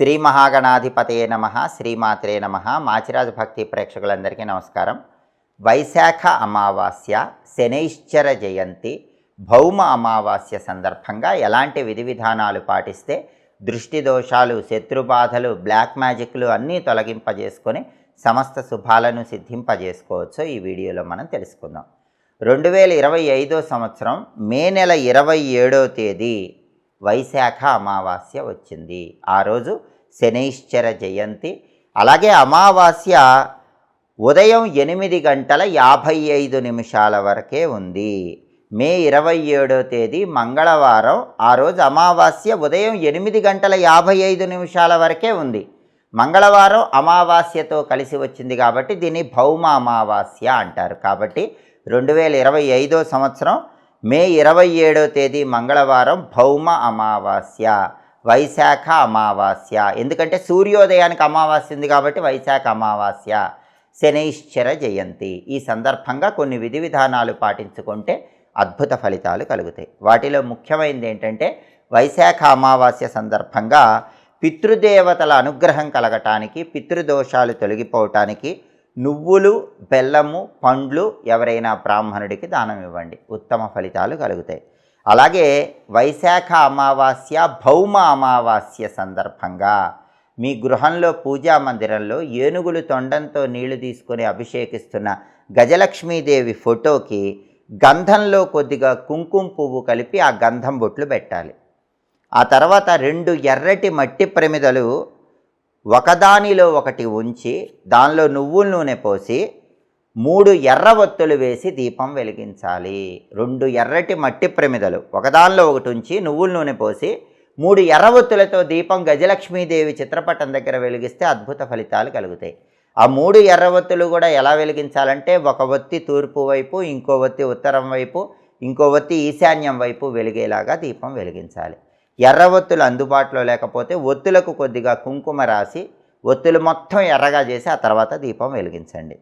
శ్రీ మహాగణాధిపతయే నమ శ్రీమాత్రే నమ. మాచిరాజు భక్తి ప్రేక్షకులందరికీ నమస్కారం. వైశాఖ అమావాస్య శనైశ్చర జయంతి భౌమ అమావాస్య సందర్భంగా ఎలాంటి విధి విధానాలు పాటిస్తే దృష్టి దోషాలు శత్రుబాధలు బ్లాక్ మ్యాజిక్లు అన్నీ తొలగింపజేసుకొని సమస్త శుభాలను సిద్ధింపజేసుకోవచ్చో ఈ వీడియోలో మనం తెలుసుకుందాం. రెండు వేల ఇరవై ఐదో సంవత్సరం మే నెల ఇరవై ఏడో తేదీ వైశాఖ అమావాస్య వచ్చింది. ఆ రోజు శనైశ్చర జయంతి. అలాగే అమావాస్య ఉదయం ఎనిమిది గంటల యాభై ఐదు నిమిషాల వరకే ఉంది. మే ఇరవై ఏడో తేదీ మంగళవారం. ఆ రోజు అమావాస్య ఉదయం ఎనిమిది గంటల యాభై ఐదు నిమిషాల వరకే ఉంది. మంగళవారం అమావాస్యతో కలిసి వచ్చింది కాబట్టి దీన్ని భౌమ అమావాస్య అంటారు. కాబట్టి రెండు వేల ఇరవై ఐదో సంవత్సరం మే ఇరవై ఏడో తేదీ మంగళవారం భౌమ అమావాస్య వైశాఖ అమావాస్య. ఎందుకంటే సూర్యోదయానికి అమావాస్య ఉంది కాబట్టి వైశాఖ అమావాస్య శనైశ్చర జయంతి. ఈ సందర్భంగా కొన్ని విధి విధానాలు పాటించుకుంటే అద్భుత ఫలితాలు కలుగుతాయి. వాటిలో ముఖ్యమైనది ఏంటంటే వైశాఖ అమావాస్య సందర్భంగా పితృదేవతల అనుగ్రహం కలగటానికి పితృదోషాలు తొలగిపోవటానికి నువ్వులు బెల్లము పండ్లు ఎవరైనా బ్రాహ్మణుడికి దానం ఇవ్వండి. ఉత్తమ ఫలితాలు కలుగుతాయి. అలాగే వైశాఖ అమావాస్య భౌమ అమావాస్య సందర్భంగా మీ గృహంలో పూజా మందిరంలో ఏనుగులు తొండంతో నీళ్ళు తీసుకొని అభిషేకిస్తున్న గజలక్ష్మీదేవి ఫోటోకి గంధంలో కొద్దిగా కుంకుమ పువ్వు కలిపి ఆ గంధం బొట్లు పెట్టాలి. ఆ తర్వాత రెండు ఎర్రటి మట్టి ప్రమిదలు ఒకదానిలో ఒకటి ఉంచి దానిలో నువ్వుల నూనె పోసి మూడు ఎర్ర ఒత్తులు వేసి దీపం వెలిగించాలి. రెండు ఎర్రటి మట్టి ప్రమిదలు. ఒకదానిలో ఒకటి ఉంచి నువ్వుల నూనె పోసి మూడు ఎర్ర ఒత్తులతో దీపం గజలక్ష్మీదేవి చిత్రపటం దగ్గర వెలిగిస్తే అద్భుత ఫలితాలు కలుగుతాయి. ఆ మూడు ఎర్ర ఒత్తులు కూడా ఎలా వెలిగించాలంటే ఒక ఒత్తి తూర్పు వైపు ఇంకో ఒత్తి ఉత్తరం వైపు ఇంకో ఒత్తి ఈశాన్యం వైపు వెలిగేలాగా దీపం వెలిగించాలి. ఎర్ర ఒత్తులు అందుబాటులో లేకపోతే ఒత్తులకు కొద్దిగా కుంకుమ రాసి ఒత్తులు మొత్తం ఎర్రగా చేసి ఆ తర్వాత దీపం వెలిగించండి.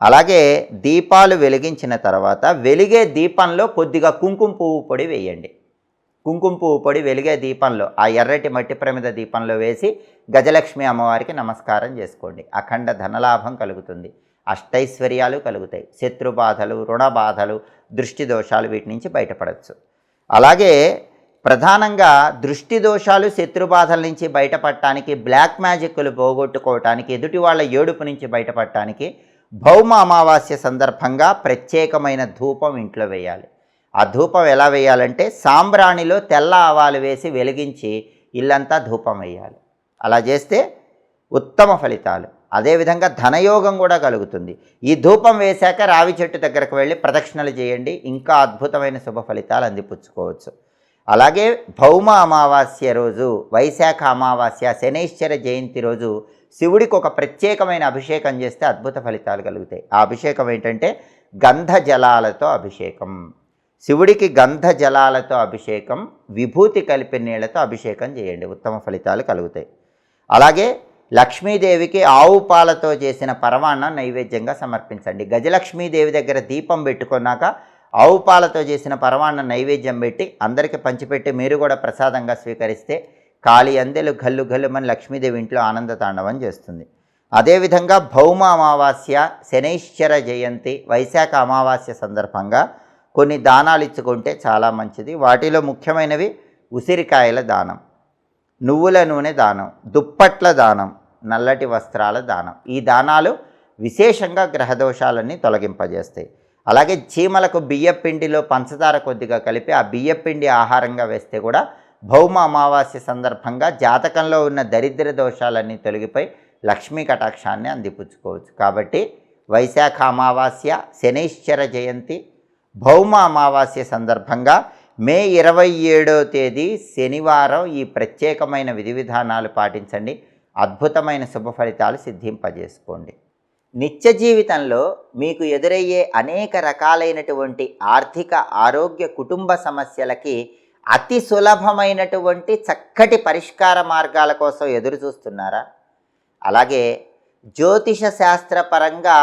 అలాగే దీపాలు వెలిగించిన తర్వాత వెలిగే దీపంలో కొద్దిగా కుంకుమ పువ్వు పొడి వేయండి. కుంకుమ పువ్వు పొడి వెలిగే దీపంలో ఆ ఎర్రటి మట్టి ప్రమిద దీపంలో వేసి గజలక్ష్మి అమ్మవారికి నమస్కారం చేసుకోండి. అఖండ ధనలాభం కలుగుతుంది. అష్టైశ్వర్యాలు కలుగుతాయి. శత్రు బాధలు రుణ బాధలు దృష్టి దోషాలు వీటి నుంచి బయటపడవచ్చు అలాగే ప్రధానంగా దృష్టి దోషాలు శత్రుబాధల నుంచి బయటపడటానికి బ్లాక్ మ్యాజిక్లు పోగొట్టుకోవటానికి ఎదుటి వాళ్ళ ఏడుపు నుంచి బయటపడటానికి భౌమ అమావాస్య సందర్భంగా ప్రత్యేకమైన ధూపం ఇంట్లో వేయాలి. ఆ ధూపం ఎలా వేయాలంటే సాంబ్రాణిలో తెల్ల ఆవాలు వేసి వెలిగించి ఇల్లంతా ధూపం వేయాలి. అలా చేస్తే ఉత్తమ ఫలితాలు. అదేవిధంగా ధనయోగం కూడా కలుగుతుంది. ఈ ధూపం వేశాక రావి చెట్టు దగ్గరకు వెళ్ళి ప్రదక్షిణలు చేయండి. ఇంకా అద్భుతమైన శుభ ఫలితాలు అందిపుచ్చుకోవచ్చు. అలాగే భౌమ అమావాస్య రోజు వైశాఖ అమావాస్య శనైశ్వర జయంతి రోజు శివుడికి ఒక ప్రత్యేకమైన అభిషేకం చేస్తే అద్భుత ఫలితాలు కలుగుతాయి. ఆ అభిషేకం ఏంటంటే గంధ జలాలతో అభిషేకం. శివుడికి గంధ జలాలతో అభిషేకం విభూతి కలిపిన నీళ్ళతో అభిషేకం చేయండి. ఉత్తమ ఫలితాలు కలుగుతాయి. అలాగే లక్ష్మీదేవికి ఆవు పాలతో చేసిన పరమాన్నం నైవేద్యంగా సమర్పించండి. గజలక్ష్మీదేవి దగ్గర దీపం పెట్టుకున్నాక ఆవు పాలతో చేసిన పరమాన్న నైవేద్యం పెట్టి అందరికీ పంచిపెట్టి మీరు కూడా ప్రసాదంగా స్వీకరిస్తే కాళీ అందెలు గల్లు గల్లుమని లక్ష్మీదేవి ఇంట్లో ఆనంద తాండవం చేస్తుంది. అదేవిధంగా భౌమ అమావాస్య శనైశ్చర జయంతి వైశాఖ అమావాస్య సందర్భంగా కొన్ని దానాలు ఇచ్చుకుంటే చాలా మంచిది. వాటిలో ముఖ్యమైనవి ఉసిరికాయల దానం నువ్వుల నూనె దానం దుప్పట్ల దానం నల్లటి వస్త్రాల దానం. ఈ దానాలు విశేషంగా గ్రహదోషాలన్నీ తొలగింపజేస్తాయి. అలాగే చీమలకు బియ్యపిండిలో పంచదార కొద్దిగా కలిపి ఆ బియ్యపిండి ఆహారంగా వేస్తే కూడా భౌమ అమావాస్య సందర్భంగా జాతకంలో ఉన్న దరిద్ర దోషాలన్నీ తొలగిపోయి లక్ష్మీ కటాక్షాన్ని అందిపుచ్చుకోవచ్చు. కాబట్టి వైశాఖ అమావాస్య శనైశ్చర జయంతి భౌమ అమావాస్య సందర్భంగా మే ఇరవై ఏడో తేదీ శనివారం ఈ ప్రత్యేకమైన విధి విధానాలు పాటించండి. అద్భుతమైన శుభ ఫలితాలు సిద్ధింపజేసుకోండి. నిత్య జీవితంలో మీకు ఎదురయ్యే అనేక రకాలైనటువంటి ఆర్థిక ఆరోగ్య కుటుంబ సమస్యలకి అతి సులభమైనటువంటి చక్కటి పరిష్కార మార్గాల కోసం ఎదురు చూస్తున్నారా? అలాగే జ్యోతిష శాస్త్రపరంగా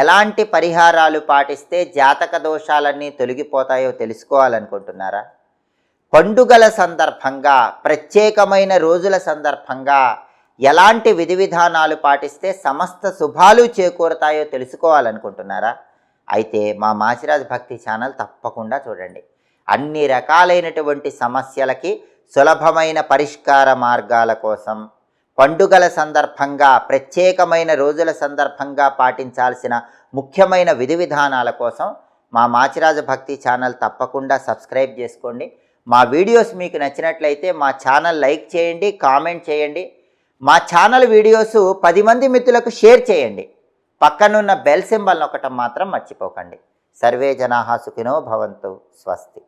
ఎలాంటి పరిహారాలు పాటిస్తే జాతక దోషాలన్నీ తొలగిపోతాయో తెలుసుకోవాలనుకుంటున్నారా? పండుగల సందర్భంగా ప్రత్యేకమైన రోజుల సందర్భంగా ఎలాంటి విధి విధానాలు పాటిస్తే సమస్త శుభాలు చేకూరుతాయో తెలుసుకోవాలనుకుంటున్నారా? అయితే మా మాచిరాజ్ భక్తి ఛానల్ తప్పకుండా చూడండి. అన్ని రకాలైనటువంటి సమస్యలకి సులభమైన పరిష్కార మార్గాల కోసం పండుగల సందర్భంగా ప్రత్యేకమైన రోజుల సందర్భంగా పాటించాల్సిన ముఖ్యమైన విధి విధానాల కోసం మా మాచిరాజ భక్తి ఛానల్ తప్పకుండా సబ్స్క్రైబ్ చేసుకోండి. మా వీడియోస్ మీకు నచ్చినట్లయితే మా ఛానల్ లైక్ చేయండి కామెంట్ చేయండి. మా ఛానల్ వీడియోస్ పది మంది మిత్రులకు షేర్ చేయండి. పక్కనున్న బెల్ సింబల్ నొక్కటం మాత్రం మర్చిపోకండి. సర్వే జనాహా సుఖినో భవంతు. స్వస్తి.